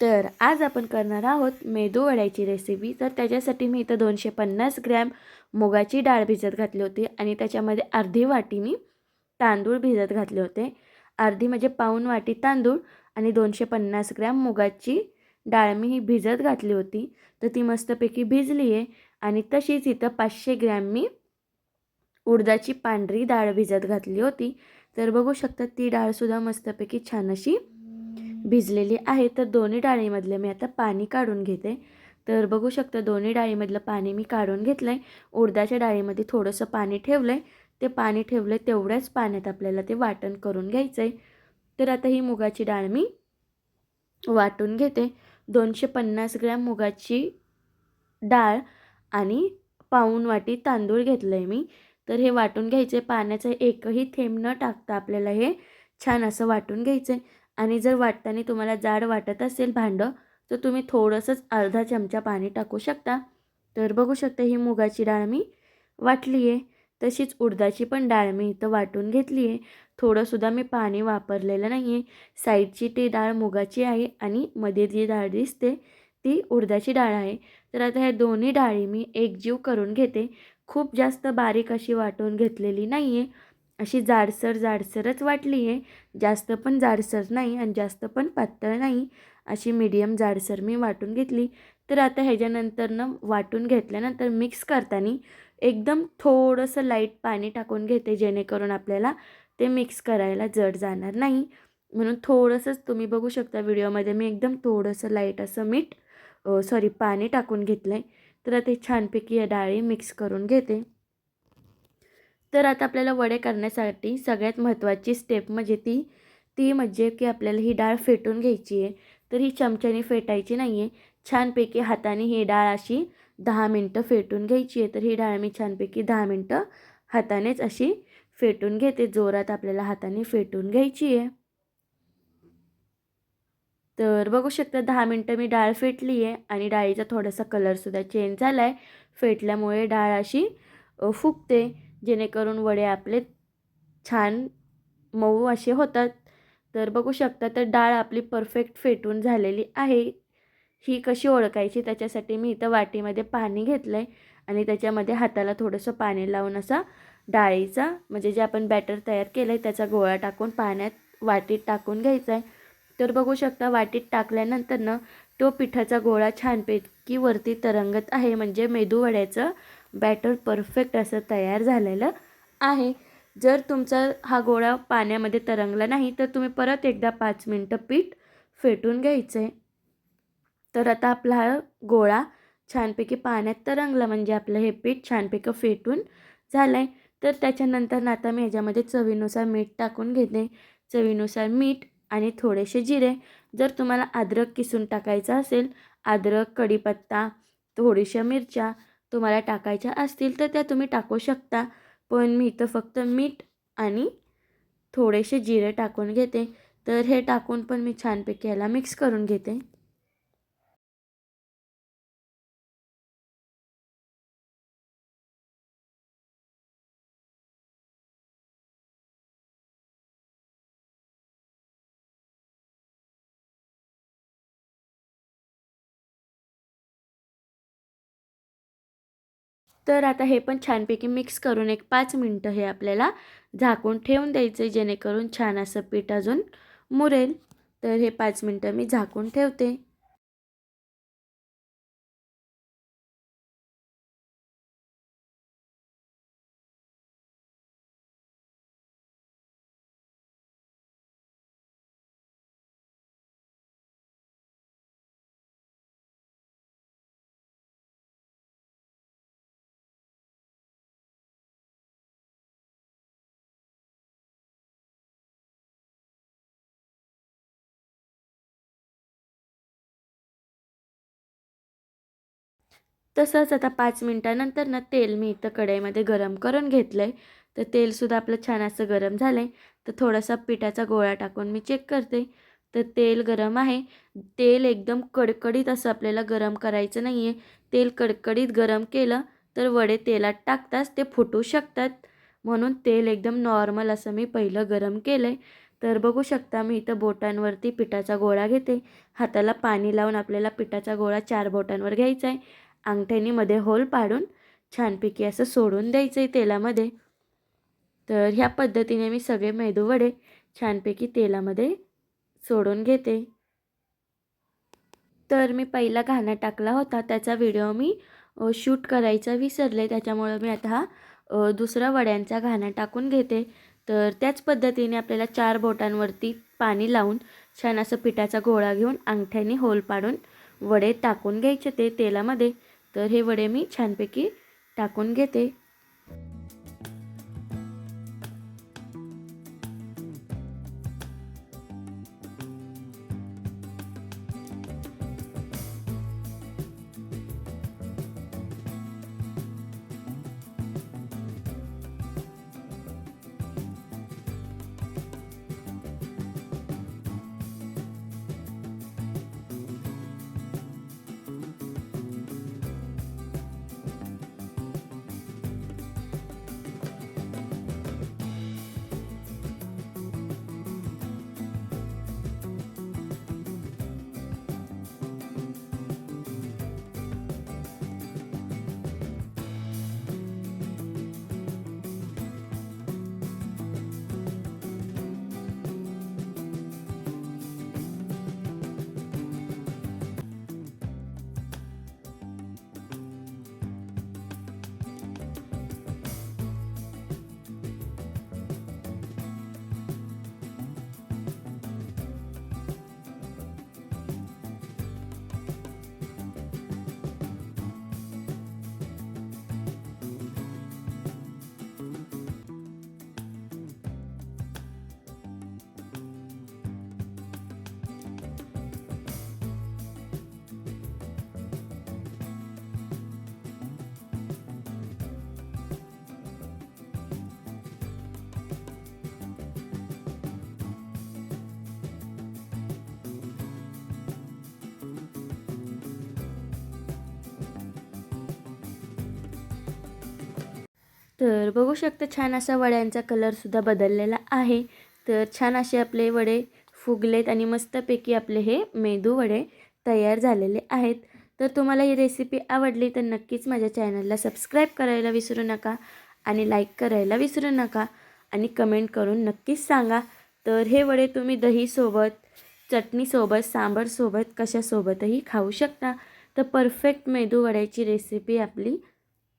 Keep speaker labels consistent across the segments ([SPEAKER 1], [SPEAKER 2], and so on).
[SPEAKER 1] तर आज आपण करणार आहोत मेदू वड्याची रेसिपी तर त्याच्यासाठी मी इथं दोनशे पन्नास ग्रॅम मुगाची डाळ भिजत घातली होती आणि त्याच्यामध्ये अर्धी वाटी मी तांदूळ भिजत घातले होते. अर्धी म्हणजे पाऊण वाटी तांदूळ आणि दोनशे पन्नास ग्रॅम मुगाची डाळ मी ही भिजत घातली होती. तर ती मस्तपैकी भिजली आहे आणि तशीच इथं पाचशे ग्रॅम मी उडदाची पांढरी डाळ भिजत घातली होती. तर बघू शकता ती डाळसुद्धा मस्तपैकी छान अशी भिजलेली आहे तर दोन्ही डाळीमधले मी आता पाणी काढून घेते. तर बघू शकता दोन्ही डाळीमधलं पाणी मी काढून घेतलं आहे उडदाच्या डाळीमध्ये थोडंसं पाणी ठेवलं आहे ते पाणी ठेवलं आहे तेवढ्याच पाण्यात आपल्याला ते वाटण करून घ्यायचं आहे तर आता ही मुगाची डाळ मी वाटून घेते. दोनशे पन्नास ग्रॅम मुगाची डाळ आणि पाऊन वाटी तांदूळ घेतलं आहे मी. तर हे वाटून घ्यायचं आहे पाण्याचं एकही थेंब न टाकता आपल्याला हे छान असं वाटून घ्यायचं आहे आणि जर वाटताना तुम्हाला जाड वाटत असेल भांडं तर तुम्ही थोडंसंच अर्धा चमचा पाणी टाकू शकता. तर बघू शकता ही मुगाची डाळ मी वाटली आहे. तशीच उडदाची पण डाळ मी इथं वाटून घेतली आहे. थोडंसुद्धा मी पाणी वापरलेलं नाही आहे साईडची ती डाळ मुगाची आहे आणि मध्ये जी डाळ दिसते ती उडदाची डाळ आहे. तर आता ह्या दोन्ही डाळी मी एकजीव करून घेते. खूप जास्त बारीक अशी वाटून घेतलेली नाही आहे अशी जाडसर जाडसरच वाटली आहे. जास्त पण जाडसर नाही आणि जास्त पण पातळ नाही अशी मीडियम जाडसर मी वाटून घेतली. तर आता ह्याच्यानंतरनं वाटून घेतल्यानंतर मिक्स करताना एकदम थोडंसं लाइट पाणी टाकून घेते जेणेकरून आपल्याला ते मिक्स करायला जड जाणार नाही. म्हणून थोडंसंच तुम्ही बघू शकता व्हिडिओमध्ये मी एकदम थोडंसं लाइट असं मीठ सॉरी पाणी टाकून घेतलं आहे तर आता छानपैकी या डाळी मिक्स करून घेते. तर आता आपल्याला वडे करण्यासाठी सगळ्यात महत्त्वाची स्टेप म्हणजे ती ती म्हणजे की आपल्याला ही डाळ फेटून घ्यायची आहे. तर ही चमच्याने फेटायची नाही आहे छानपैकी हाताने ही डाळ अशी दहा मिनटं फेटून घ्यायची आहे. तर ही डाळ मी छानपैकी दहा मिनटं हातानेच अशी फेटून घेते. जोरात आपल्याला हाताने फेटून घ्यायची आहे. तर बघू शकता दहा मिनटं मी डाळ फेटली आहे आणि डाळीचा थोडासा कलरसुद्धा चेंज झाला आहे फेटल्यामुळे डाळ अशी फुगते. जेणेकरून वडे आपले छान मऊ असे होतात. तर बघू शकता तर डाळ आपली परफेक्ट फेटून झालेली आहे. ही कशी ओळखायची? त्याच्यासाठी मी इथं वाटीमध्ये पाणी घेतलं आहे आणि त्याच्यामध्ये हाताला थोडंसं पाणी लावून असा डाळीचा म्हणजे जे आपण बॅटर तयार केलं आहे त्याचा गोळा टाकून पाण्यात वाटीत टाकून घ्यायचा आहे तर बघू शकता वाटीत टाकल्यानंतर ना तो पिठाचा गोळा छानपैकी वरती तरंगत आहे. म्हणजे मेदूवड्याचं बॅटर परफेक्ट असं तयार झालेलं आहे. जर तुमचा हा गोळा पाण्यामध्ये तरंगला नाही तर तुम्ही परत एकदा पाच मिनटं पीठ फेटून घ्यायचं आहे तर आता आपला हा गोळा छानपैकी पाण्यात तरंगला. म्हणजे आपलं हे पीठ छानपैकी फेटून झालं आहे तर त्याच्यानंतर आता मी ह्याच्यामध्ये चवीनुसार मीठ टाकून घेते. चवीनुसार मीठ आणि थोडेसे जिरे. जर तुम्हाला अद्रक किसून टाकायचं असेल अद्रक कढीपत्ता थोड्याशा मिरच्या तुम्हाला टाकायच्या असतील तर त्या तुम्ही टाकू शकता. पण मी इथं फक्त मीठ आणि थोडेसे जिरे टाकून घेते. तर हे टाकून पण मी छानपैकी याला मिक्स करून घेते. तर आता हे पण छानपैकी मिक्स करून एक पाच मिनटं हे आपल्याला झाकून ठेवून द्यायचं आहे जेणेकरून छान असं पीठ अजून मुरेल. तर हे पाच मिनटं मी झाकून ठेवते. तसंच आता पाच मिनटानंतर ना तेल मी इथं कढईमध्ये गरम करून घेतलं आहे तर तेलसुद्धा आपलं छान असं गरम झालं आहे तर थोडासा पिठाचा गोळा टाकून मी चेक करते. तर तेल गरम आहे. तेल एकदम कडकडीत असं आपल्याला गरम करायचं नाही आहे तेल कडकडीत गरम केलं तर वडे तेलात टाकताच ते फुटू शकतात. म्हणून तेल एकदम नॉर्मल असं मी पहिलं गरम केलं आहे तर बघू शकता मी इथं बोटांवरती पिठाचा गोळा घेते. हाताला पाणी लावून आपल्याला पिठाचा गोळा चार बोटांवर घ्यायचा आहे अंगठ्यानीमध्ये होल पाडून छानपैकी असं सोडून द्यायचं आहे तेलामध्ये. तर ह्या पद्धतीने मी सगळे मेदूवडे छानपैकी तेलामध्ये सोडून घेते. तर मी पहिला घाणा टाकला होता. त्याचा व्हिडिओ मी शूट करायचा विसरले. त्याच्यामुळं मी आता हा दुसरा वड्यांचा घाणा टाकून घेते. तर त्याच पद्धतीने आपल्याला चार बोटांवरती पाणी लावून छान असं पिठाचा गोळा घेऊन अंगठ्याने होल पाडून वडे टाकून घ्यायचे ते तेलामध्ये. तर हे वडे मी छानपैकी टाकून घेते. तर बघू शकता छान असा वड्यांचा कलरसुद्धा बदललेला आहे. तर छान असे आपले वडे फुगलेत आणि मस्तपैकी आपले हे मेदू वडे तयार झालेले आहेत. तर तुम्हाला ही रेसिपी आवडली तर नक्कीच माझ्या चॅनलला सबस्क्राईब करायला विसरू नका आणि लाईक करायला विसरू नका आणि कमेंट करून नक्कीच सांगा. तर हे वडे तुम्ही दहीसोबत चटणीसोबत सांबारसोबत कशासोबतही खाऊ शकता. तर परफेक्ट मेदू वड्याची रेसिपी आपली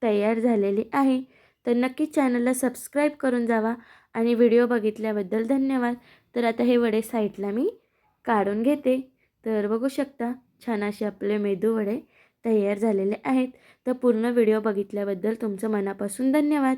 [SPEAKER 1] तयार झालेली आहे. तर नक्की चॅनलला सबस्क्राईब करून जावा आणि व्हिडिओ बघितल्याबद्दल धन्यवाद. तर आता हे वडे साईडला मी काढून घेते. तर बघू शकता छान असे आपले मेदू वडे तयार झालेले आहेत. तर पूर्ण व्हिडिओ बघितल्याबद्दल तुमचं मनापासून धन्यवाद.